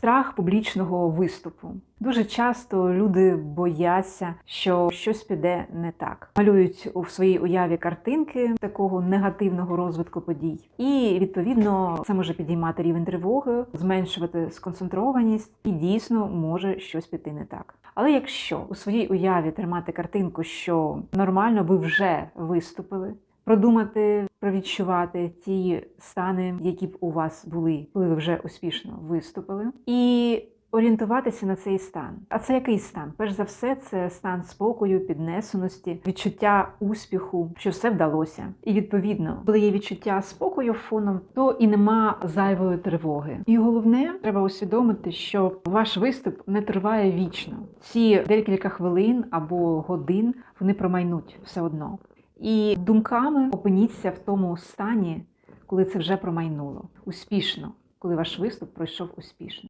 Страх публічного виступу. Дуже часто люди бояться, що щось піде не так. Малюють у своїй уяві картинки такого негативного розвитку подій, і відповідно це може підіймати рівень тривоги, зменшувати сконцентрованість, і дійсно може щось піти не так. Але якщо у своїй уяві тримати картинку, що нормально ви вже виступили, продумати, провідчувати ті стани, які б у вас були, коли ви вже успішно виступили, і орієнтуватися на цей стан. А це який стан? Перш за все, це стан спокою, піднесеності, відчуття успіху, що все вдалося. І відповідно, коли є відчуття спокою фоном, то і нема зайвої тривоги. І головне, треба усвідомити, що ваш виступ не триває вічно. Ці декілька хвилин або годин вони промайнуть все одно. І думками опиніться в тому стані, коли це вже промайнуло. Успішно, коли ваш виступ пройшов успішно.